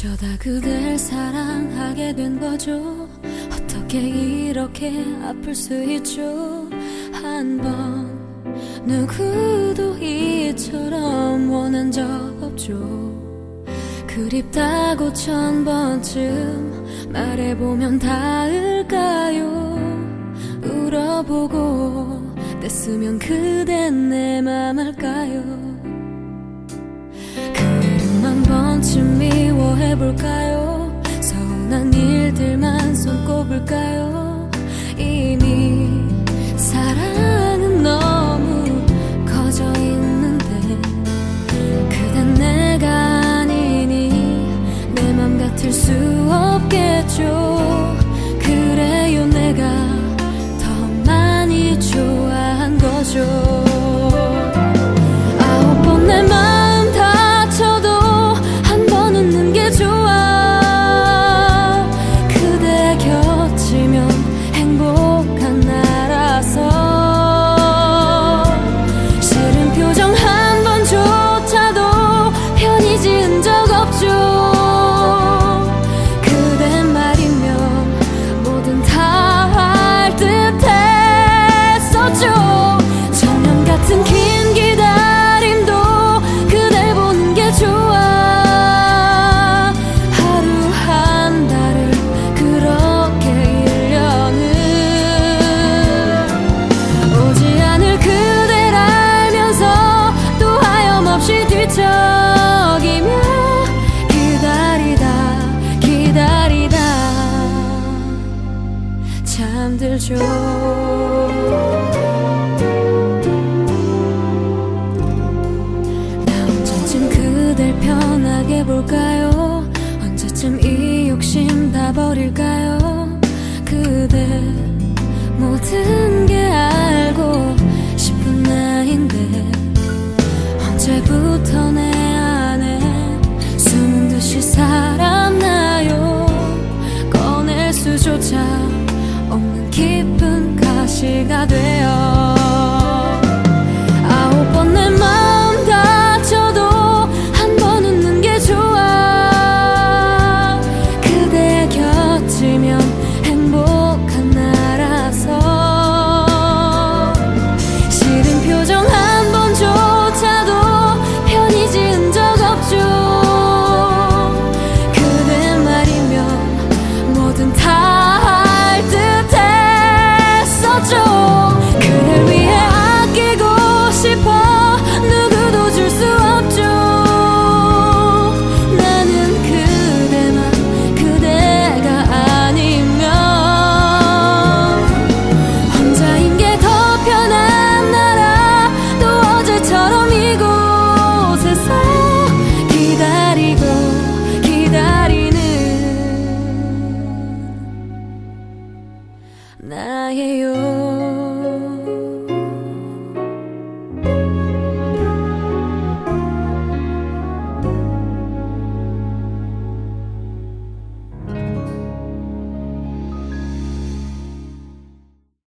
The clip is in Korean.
어쩌다 그댈 사랑하게 된 거죠. 어떻게 이렇게 아플 수 있죠? 한 번 누구도 이처럼 원한 적 없죠. 그립다고 천 번쯤 말해보면 닿을까요? 울어보고 뗐으면 그댄 내 맘 알까요? 그림 한 번쯤 미 워해볼까요? 서운한 일들만 손꼽을까요? 이미 잠들죠 나 언제쯤 그댈 편하게 볼까요? 언제쯤 이 욕심 다 버릴까요? 그대 vida de